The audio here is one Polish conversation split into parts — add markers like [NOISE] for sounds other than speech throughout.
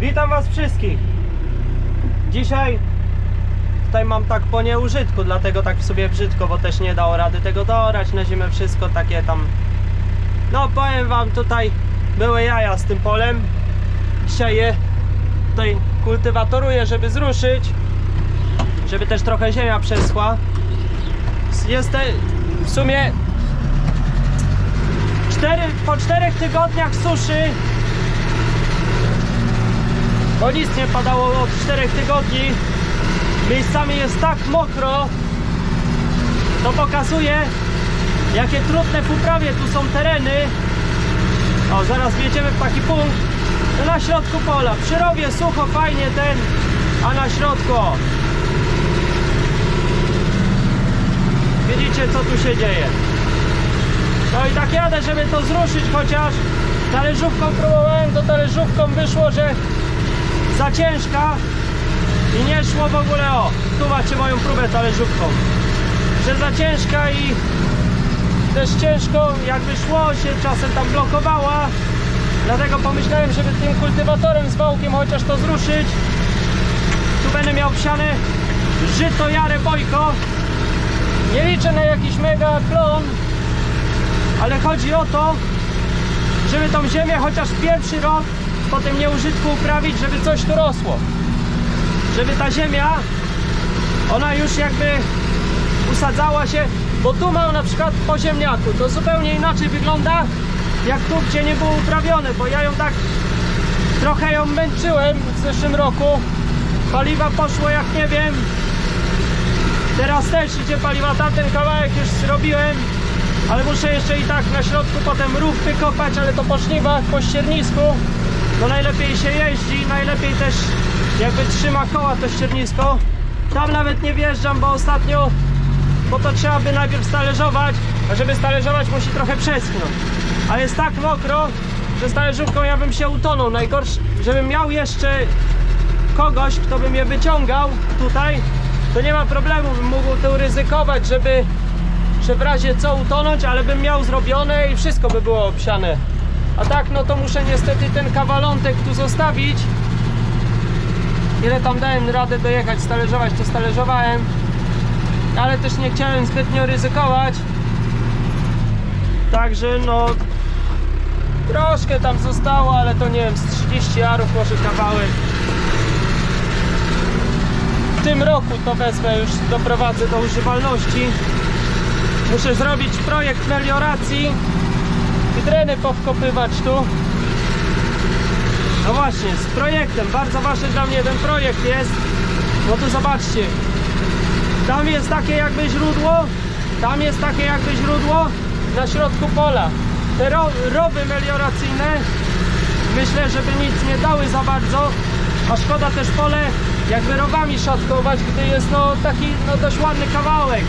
Witam Was wszystkich. Dzisiaj tutaj mam tak po nieużytku, dlatego tak w sobie brzydko, bo też nie dało rady tego dorać na zimę, wszystko takie tam. No powiem Wam, tutaj były jaja z tym polem. Dzisiaj je tutaj kultywatoruję, żeby zruszyć, żeby też trochę ziemia przeschła. Jest te, w sumie cztery, po czterech tygodniach suszy bo nic nie padało od 4 tygodni. Miejscami jest tak mokro. To pokazuje, jakie trudne w uprawie tu są tereny. O, zaraz wjedziemy w taki punkt. Na środku pola. Przy rowie sucho, fajnie ten, a na środku. Widzicie, co tu się dzieje. No i tak jadę, żeby to zruszyć, chociaż talerzówką próbowałem, to talerzówką wyszło, że za ciężka i nie szło w ogóle o. Tu macie moją próbę talerzówką. Że za ciężka i też ciężko jakby szło się czasem tam blokowała. Dlatego pomyślałem żeby tym kultywatorem z wałkiem chociaż to zruszyć. Tu będę miał psiane żyto jarę bojko. Nie liczę na jakiś mega klon ale chodzi o to żeby tą ziemię chociaż pierwszy rok po tym nieużytku uprawić, żeby coś tu rosło. Żeby ta ziemia, ona już jakby usadzała się, bo tu mam na przykład po ziemniaku, to zupełnie inaczej wygląda, jak tu, gdzie nie było uprawione, bo ja ją tak trochę ją męczyłem w zeszłym roku. Paliwa poszło jak nie wiem. Teraz też idzie paliwa, tamten kawałek już zrobiłem, ale muszę jeszcze i tak na środku potem rów wykopać, ale to po żniwach, po ściernisku no najlepiej się jeździ, najlepiej też jakby trzyma koła to ściernisko. Tam nawet nie wjeżdżam, bo ostatnio, bo to trzeba by najpierw stalerzować, a żeby stalerzować musi trochę przeschnąć. A jest tak mokro, że z talerzówką ja bym się utonął. Najgorsze, żebym miał jeszcze kogoś, kto by mnie wyciągał tutaj, to nie ma problemu, bym mógł tu ryzykować, żeby, że w razie co utonąć, ale bym miał zrobione i wszystko by było obsiane. A tak, no to muszę niestety ten kawalątek tu zostawić. Ile tam dałem radę dojechać, stalerzować, to stalerzowałem. Ale też nie chciałem zbytnio ryzykować. Także no... Troszkę tam zostało, ale to nie wiem, z 30 arów może kawałek. W tym roku to wezmę już, doprowadzę do używalności. Muszę zrobić projekt melioracji i dreny powkopywać tu. No właśnie, z projektem. Bardzo ważny dla mnie ten projekt jest. No tu zobaczcie. Tam jest takie jakby źródło. Tam jest takie jakby źródło na środku pola. Te ro rowy melioracyjne myślę, żeby nic nie dały za bardzo. A szkoda też pole jakby rowami szatkować, gdy jest no taki no dość ładny kawałek.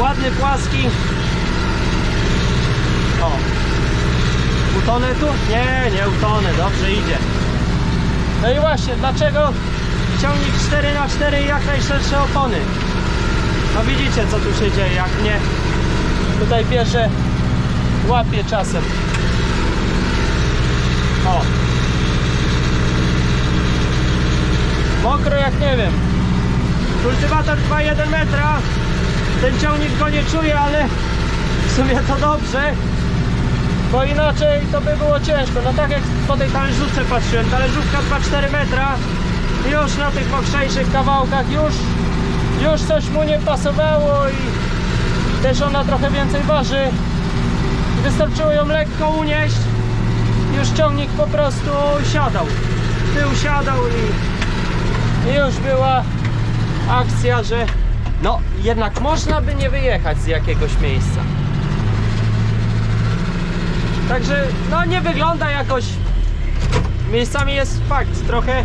Ładny, płaski, o. Utonę tu? Nie, nie utonę, dobrze idzie. No i właśnie, dlaczego ciągnik 4x4 i jak najszersze opony? No widzicie co tu się dzieje, jak mnie tutaj bierze, łapie czasem. O. Mokro jak nie wiem. Kultywator 2,1 metra. Ten ciągnik go nie czuje, ale w sumie to dobrze bo inaczej to by było ciężko. No tak jak po tej talerzówce patrzyłem, talerzówka 2-4 metra już na tych mokrzejszych kawałkach już, już coś mu nie pasowało i też ona trochę więcej waży. Wystarczyło ją lekko unieść, już ciągnik po prostu siadał. Tył siadał i, i już była akcja, że no jednak można by nie wyjechać z jakiegoś miejsca. Także no nie wygląda jakoś. Miejscami jest fakt, trochę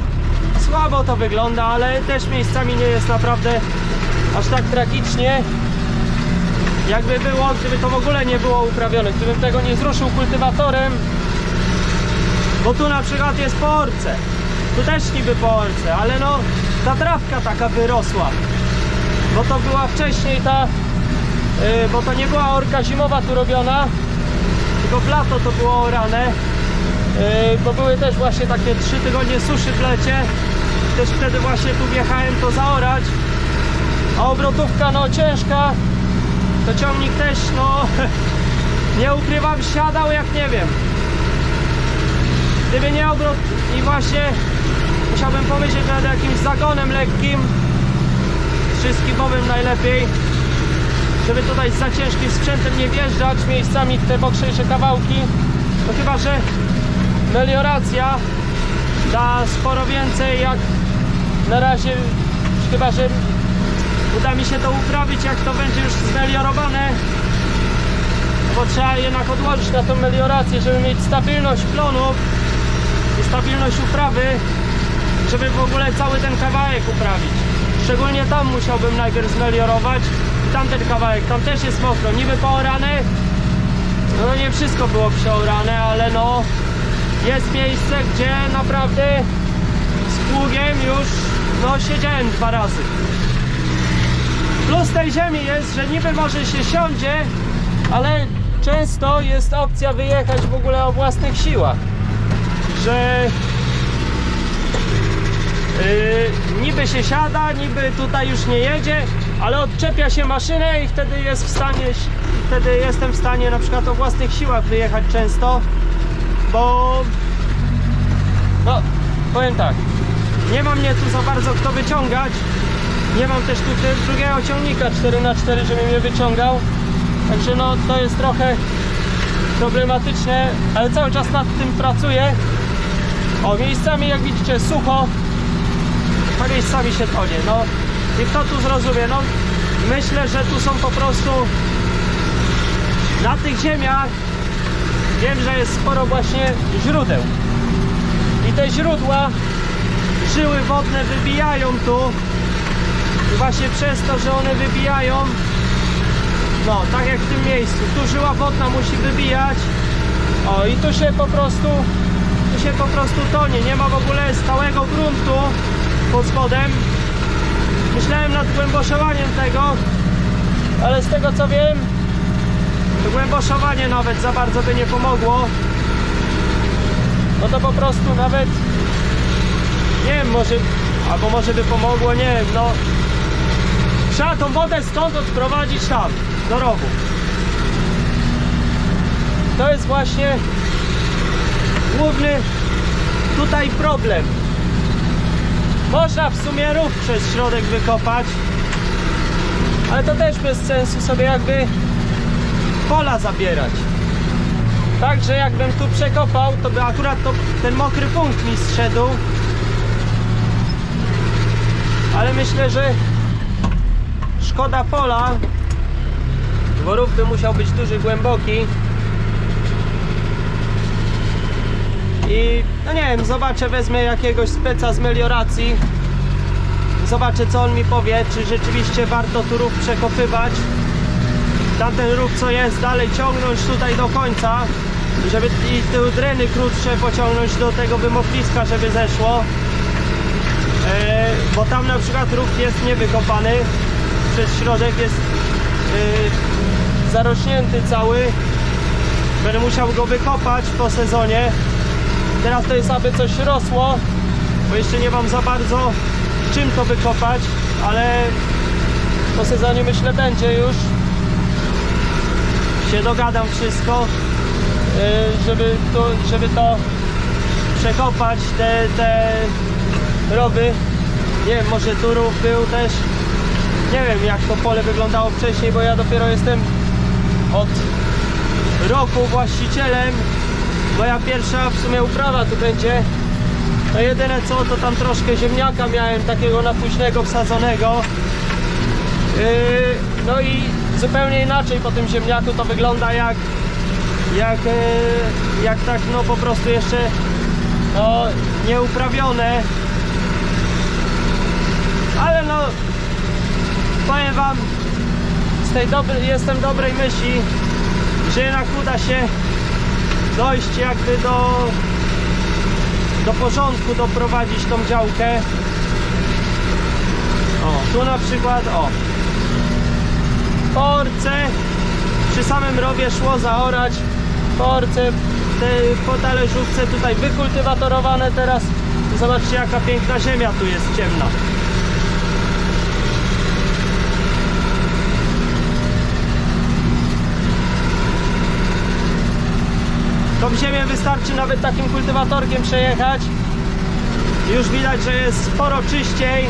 słabo to wygląda, ale też miejscami nie jest naprawdę aż tak tragicznie jakby było, gdyby to w ogóle nie było uprawione, gdybym tego nie zruszył kultywatorem bo tu na przykład jest porce tu też niby porce, ale no ta trawka taka wyrosła bo to była wcześniej ta yy, bo to nie była orka zimowa tu robiona tylko w lato to było orane Yy, bo były też właśnie takie 3 tygodnie suszy w lecie. Też wtedy właśnie tu wjechałem to zaorać. A obrotówka no ciężka. To ciągnik też no [LAUGHS] nie ukrywam siadał jak nie wiem. Gdyby nie obrot i właśnie musiałbym pomyśleć nad jakimś zagonem lekkim. Wszystkimowym najlepiej. Żeby tutaj za ciężkim sprzętem nie wjeżdżać miejscami w te mokrzejsze kawałki. No chyba, że melioracja da sporo więcej jak na razie chyba, że uda mi się to uprawić jak to będzie już zmeliorowane bo trzeba jednak odłożyć na tą meliorację, żeby mieć stabilność plonów i stabilność uprawy, żeby w ogóle cały ten kawałek uprawić. Szczególnie tam musiałbym najpierw zmeliorować tamten kawałek, tam też jest mokro, niby poorane, no nie wszystko było przeorane, ale no jest miejsce, gdzie naprawdę z pługiem już no siedziałem dwa razy. Plus tej ziemi jest, że niby może się siądzie, ale często jest opcja wyjechać w ogóle o własnych siłach. Że yy, niby się siada, niby tutaj już nie jedzie, ale odczepia się maszynę i wtedy jest w stanie, wtedy jestem w stanie na przykład o własnych siłach wyjechać często, bo no powiem tak, nie ma mnie tu za bardzo kto wyciągać. Nie mam też tu drugiego ciągnika 4x4, żeby mnie wyciągał. Także no to jest trochę problematyczne, ale cały czas nad tym pracuję. O, miejscami jak widzicie sucho, a miejscami się tonie. No i kto tu zrozumie? No myślę, że tu są po prostu na tych ziemiach wiem, że jest sporo właśnie źródeł. I te źródła, żyły wodne wybijają tu. I właśnie przez to, że one wybijają, no, tak jak w tym miejscu. Tu żyła wodna musi wybijać. O, i tu się po prostu, tu się po prostu tonie. Nie ma w ogóle stałego gruntu pod spodem. Myślałem nad głęboszowaniem tego, ale z tego co wiem, to głęboszowanie nawet za bardzo by nie pomogło. No to po prostu nawet, nie wiem, może, albo może by pomogło, nie wiem, no. Trzeba tą wodę stąd odprowadzić tam, do rowu. To jest właśnie główny tutaj problem. Można w sumie rów przez środek wykopać, ale to też bez sensu sobie jakby pola zabierać. Także jakbym tu przekopał, to by akurat to, ten mokry punkt mi zszedł. Ale myślę, że szkoda pola, bo rów by musiał być duży, głęboki. I no nie wiem, zobaczę, wezmę jakiegoś speca z melioracji. Zobaczę co on mi powie, czy rzeczywiście warto tu rów przekopywać. Tamten rów co jest, dalej ciągnąć tutaj do końca. Żeby i te dreny krótsze pociągnąć do tego wymokliska, żeby zeszło. E, bo tam na przykład rów jest niewykopany. Przez środek jest e, zarośnięty cały. Będę musiał go wykopać po sezonie. Teraz to jest aby coś rosło, bo jeszcze nie mam za bardzo czym to wykopać, ale po sezonie myślę będzie już. Się dogadam wszystko, yy, żeby to, żeby to przekopać, te, te rowy. Nie wiem, może tu rów był też. Nie wiem jak to pole wyglądało wcześniej, bo ja dopiero jestem od roku właścicielem. Moja pierwsza w sumie uprawa tu będzie. No jedyne co, to tam troszkę ziemniaka miałem takiego na późnego wsadzonego. Yy, no i zupełnie inaczej po tym ziemniaku to wygląda jak jak, yy, jak tak no po prostu jeszcze no, nieuprawione. Ale no powiem wam z tej dobrej, jestem dobrej myśli, że jednak uda się dojść jakby do do porządku doprowadzić tą działkę o, tu na przykład o porce przy samym rowie szło zaorać porce te, po talerzówce tutaj wykultywatorowane teraz. Zobaczcie jaka piękna ziemia tu jest ciemna. Tą ziemię wystarczy nawet takim kultywatorkiem przejechać. Już widać, że jest sporo czyściej.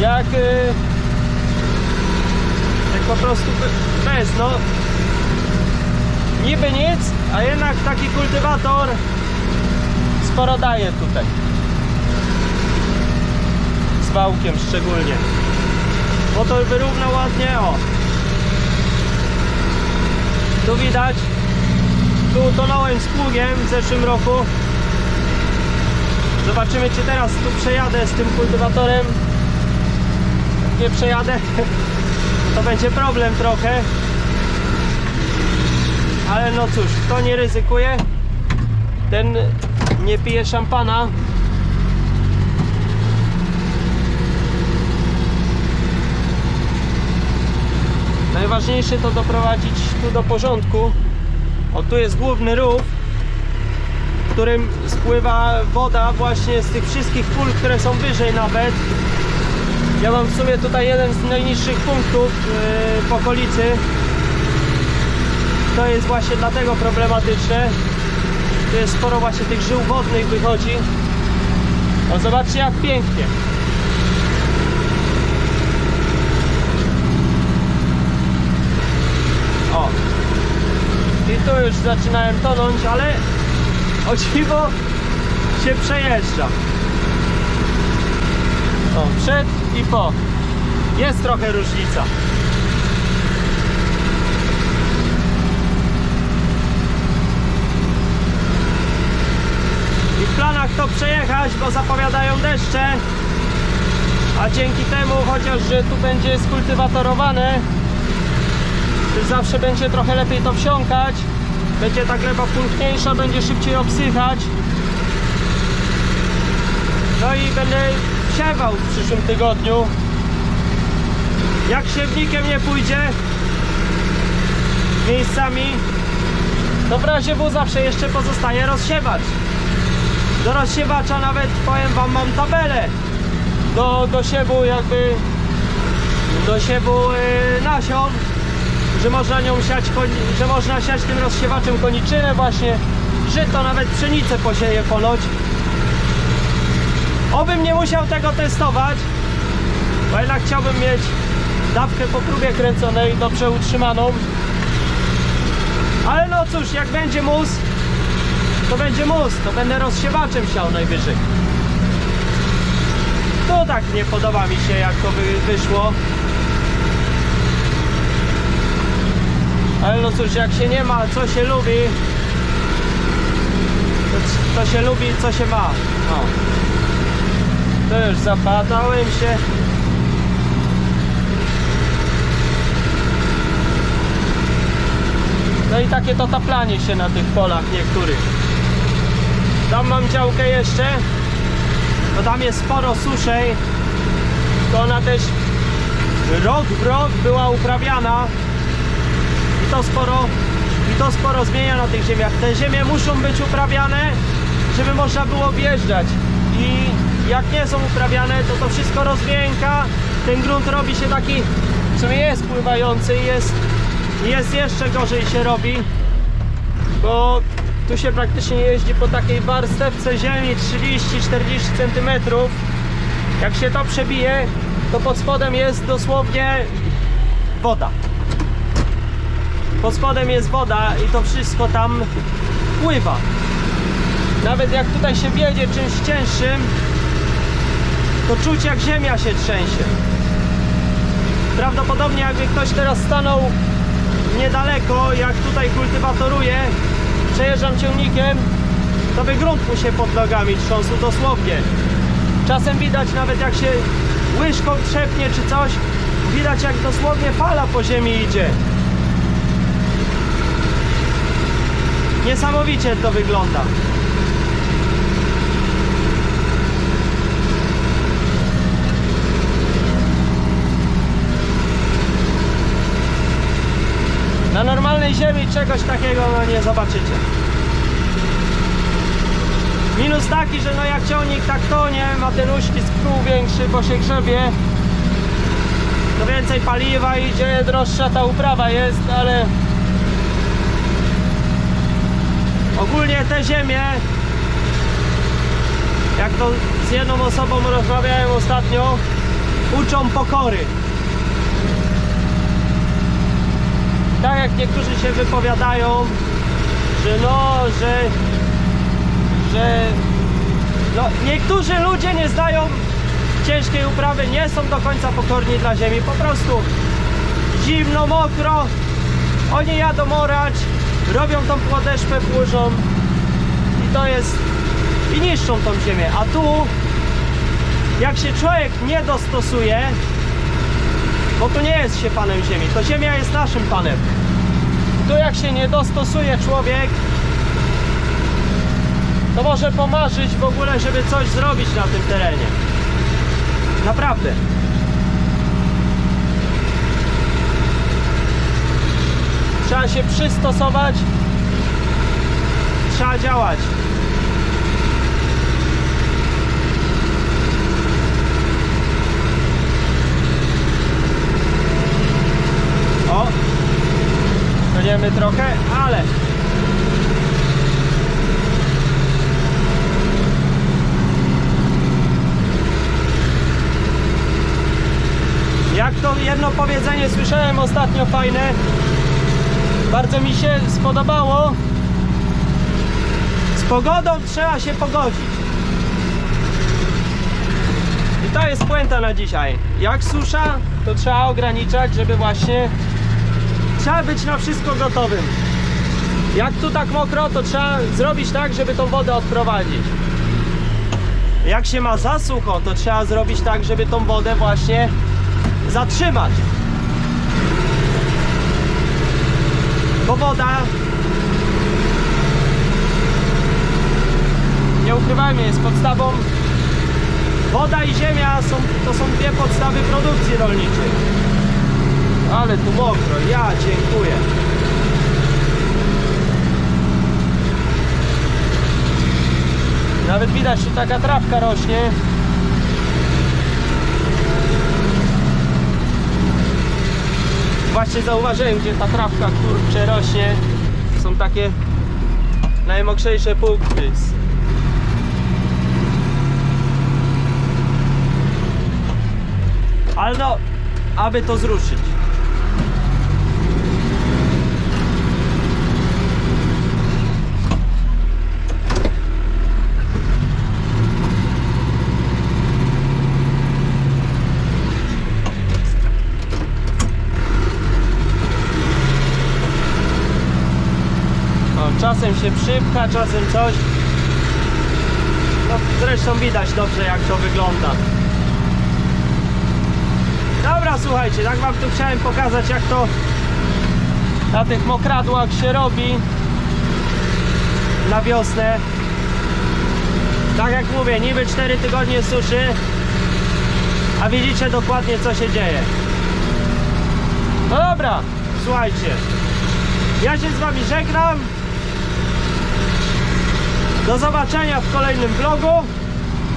Jak, y, jak po prostu be- bez, no. Niby nic, a jednak taki kultywator sporo daje tutaj. Z wałkiem szczególnie. Bo to wyrówna ładnie, o. Tu widać, tu utonąłem z pługiem w zeszłym roku. Zobaczymy, czy teraz tu przejadę z tym kultywatorem. Jak nie przejadę, [LAUGHS] to będzie problem trochę. Ale no cóż, kto nie ryzykuje, ten nie pije szampana. Najważniejsze to doprowadzić tu do porządku. O, tu jest główny rów, w którym spływa woda właśnie z tych wszystkich pól, które są wyżej nawet. Ja mam w sumie tutaj jeden z najniższych punktów yy, w okolicy. To jest właśnie dlatego problematyczne. Tu jest sporo właśnie tych żył wodnych wychodzi. O, zobaczcie jak pięknie. Tu już zaczynałem tonąć, ale o dziwo się przejeżdża. O, przed i po. Jest trochę różnica. I w planach to przejechać, bo zapowiadają deszcze. A dzięki temu, chociaż że tu będzie skultywatorowane, zawsze będzie trochę lepiej to wsiąkać. Będzie ta gleba pulchniejsza, będzie szybciej obsychać. No i będę siewał w przyszłym tygodniu. Jak siewnikiem nie pójdzie miejscami, to w razie zawsze jeszcze pozostaje rozsiewać. Do rozsiewacza nawet powiem wam mam tabelę do, do siewu jakby do siewu yy, nasion że można nią siać, że można siać tym rozsiewaczem koniczynę właśnie, żyto, nawet pszenicę posieje ponoć. Obym nie musiał tego testować, bo jednak chciałbym mieć dawkę po próbie kręconej, dobrze utrzymaną. Ale no cóż, jak będzie mus, to będzie mus, to będę rozsiewaczem siał najwyżej. To tak nie podoba mi się jak to wy, wyszło. Ale no cóż, jak się nie ma, co się lubi, to, to się lubi, co się ma. O. To już zapadałem się. No i takie to taplanie się na tych polach niektórych. Tam mam działkę jeszcze, to tam jest sporo suszej. To ona też rok w rok była uprawiana i to sporo i to sporo zmienia na tych ziemiach. Te ziemie muszą być uprawiane, żeby można było wjeżdżać. I jak nie są uprawiane, to to wszystko rozmięka. Ten grunt robi się taki, w sumie jest pływający, jest, jest jeszcze gorzej się robi, bo tu się praktycznie jeździ po takiej warstewce ziemi 30-40 cm. Jak się to przebije, to pod spodem jest dosłownie woda. Pod spodem jest woda i to wszystko tam pływa. Nawet jak tutaj się wiedzie czymś cięższym, to czuć jak ziemia się trzęsie. Prawdopodobnie jakby ktoś teraz stanął niedaleko, jak tutaj kultywatoruje, przejeżdżam ciągnikiem, to by grunt mu się pod nogami trząsł dosłownie. Czasem widać nawet jak się łyżką trzepnie czy coś, widać jak dosłownie fala po ziemi idzie. Niesamowicie to wygląda. Na normalnej ziemi czegoś takiego no, nie zobaczycie. Minus taki, że no jak ciągnik tak tonie, ma ten uścisk kół większy, bo się grzebie, to więcej paliwa idzie, droższa ta uprawa jest, ale ogólnie te ziemie, jak to z jedną osobą rozmawiałem ostatnio, uczą pokory. Tak jak niektórzy się wypowiadają, że no, że że no, niektórzy ludzie nie zdają ciężkiej uprawy, nie są do końca pokorni dla ziemi, po prostu zimno, mokro, oni jadą orać, robią tą płodeszpę, płużą i to jest, i niszczą tą ziemię, a tu jak się człowiek nie dostosuje, bo tu nie jest się panem ziemi, to ziemia jest naszym panem. Tu jak się nie dostosuje człowiek, to może pomarzyć w ogóle, żeby coś zrobić na tym terenie. Naprawdę. Trzeba się przystosować. Trzeba działać. O! Będziemy trochę, ale Jak to jedno powiedzenie słyszałem ostatnio fajne, bardzo mi się spodobało. Z pogodą trzeba się pogodzić. I to jest puenta na dzisiaj. Jak susza, to trzeba ograniczać, żeby właśnie trzeba być na wszystko gotowym. Jak tu tak mokro, to trzeba zrobić tak, żeby tą wodę odprowadzić. Jak się ma za sucho, to trzeba zrobić tak, żeby tą wodę właśnie zatrzymać. Bo woda nie ukrywajmy, jest podstawą woda i ziemia są, to są dwie podstawy produkcji rolniczej. Ale tu mokro, ja dziękuję. Nawet widać, tu taka trawka rośnie. Właśnie zauważyłem, gdzie ta trawka kurcze rośnie. Są takie najmokrzejsze punkty. Ale no, aby to zruszyć. O, czasem się przypcha, czasem coś. No, zresztą widać dobrze jak to wygląda. Dobra, słuchajcie, tak wam tu chciałem pokazać jak to na tych mokradłach się robi na wiosnę. Tak jak mówię, niby 4 tygodnie suszy, a widzicie dokładnie co się dzieje. No dobra, słuchajcie. Ja się z wami żegnam. Do zobaczenia w kolejnym vlogu.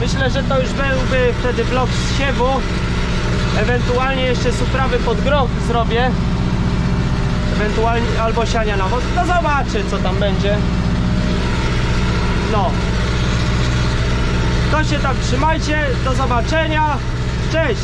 Myślę, że to już byłby wtedy vlog z siewu. Ewentualnie jeszcze z uprawy pod groch zrobię. Ewentualnie albo siania na wodę. No zobaczę co tam będzie. No. To się tam trzymajcie. Do zobaczenia. Cześć.